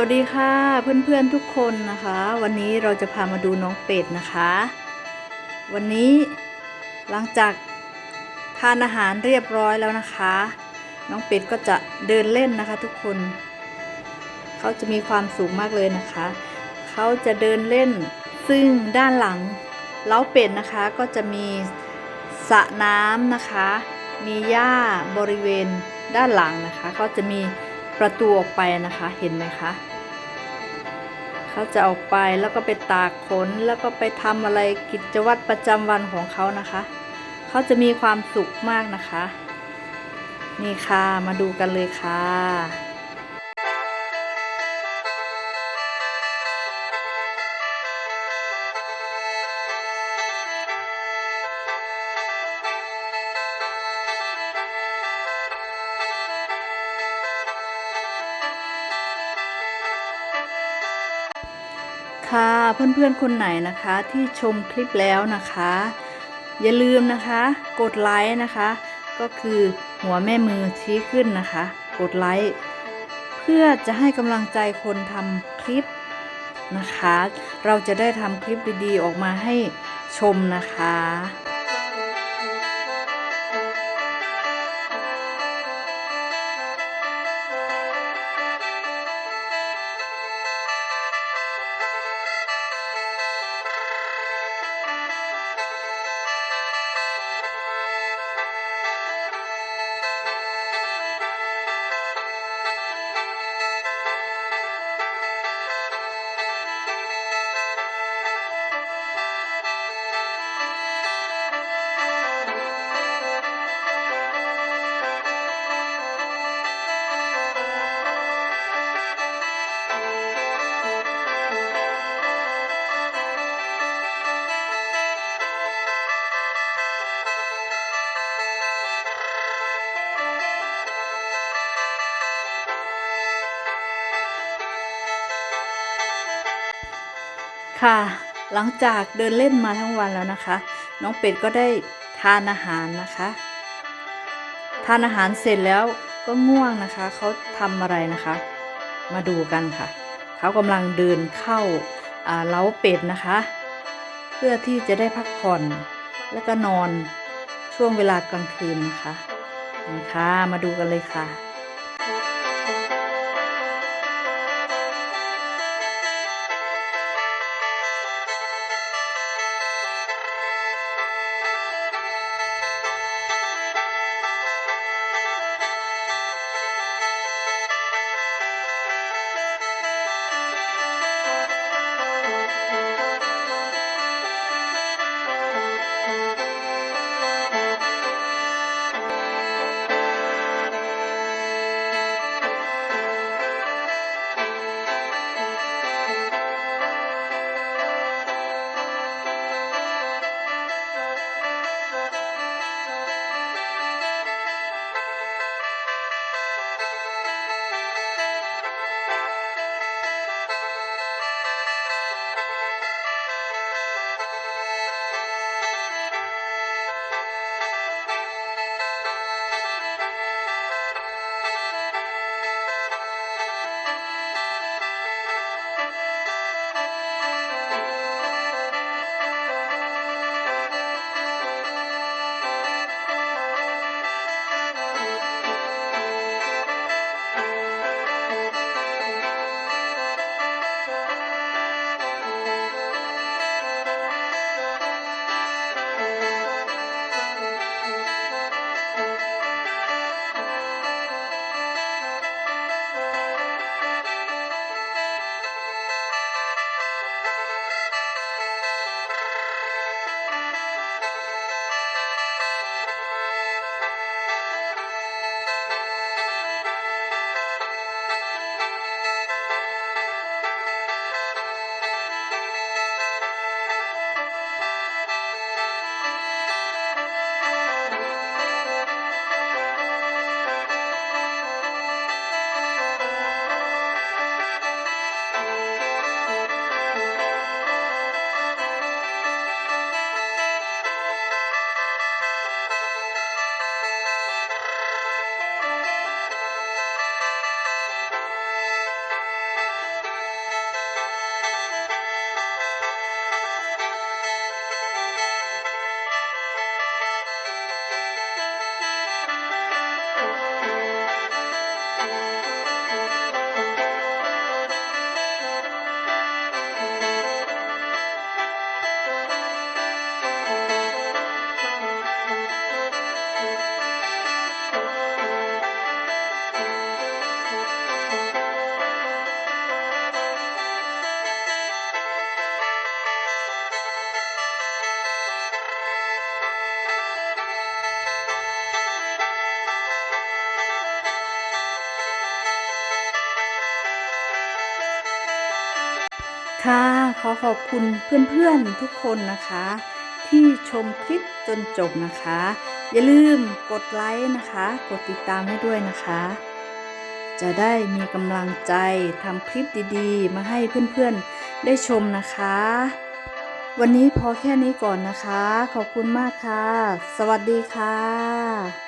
วัสดีค่ะเพื่อนๆทุกคนนะคะ วันนี้เราจะพามาดูน้องเป็ดนะคะ วันนี้หลังจากทานอาหารเรียบร้อยแล้วนะคะ น้องเป็ดก็จะเดินเล่นนะคะทุกคน เขาจะมีความสุขมากเลยนะคะ เขาจะเดินเล่นซึ่งด้านหลังเล้าเป็ดนะคะก็จะมีสระน้ำนะคะ มีหญ้าบริเวณด้านหลังนะคะเขาจะมี ประตูออกไปนะคะเห็นไหมคะเขาจะออกไปแล้วก็ไปตากขนแล้วก็ไปทำอะไรกิจวัตรประจำวันของเขานะคะเขาจะมีความสุขมากนะคะ นี่ค่ะมาดูกันเลยค่ะ ค่ะเพื่อนๆคนไหนนะคะที่ชมคลิปแล้วนะคะ อย่าลืมนะคะกดไลค์นะคะ ก็คือหัวแม่มือชี้ขึ้นนะคะ กดไลค์เพื่อจะให้กำลังใจคนทำคลิปนะคะ เราจะได้ทำคลิปดีๆออกมาให้ชมนะคะ ค่ะ หลังจากเดินเล่นมาทั้งวันแล้วนะคะ น้องเป็ดก็ได้ทานอาหารนะคะ ทานอาหารเสร็จแล้วก็ง่วงนะคะ เขาทำอะไรนะคะ มาดูกันค่ะ เขากำลังเดินเข้าเล้าเป็ดนะคะ เพื่อที่จะได้พักผ่อนแล้วก็นอนช่วงเวลากลางคืนนะคะนี่ค่ะมาดูกันเลยค่ะ ค่ะ ขอขอบคุณเพื่อนๆทุกคนนะคะ ที่ชมคลิปจนจบนะคะ อย่าลืมกดไลค์นะคะ กดติดตามให้ด้วยนะคะ จะได้มีกำลังใจทำคลิปดีๆ มาให้เพื่อนๆได้ชมนะคะ วันนี้พอแค่นี้ก่อนนะคะ ขอบคุณมากค่ะ สวัสดีค่ะ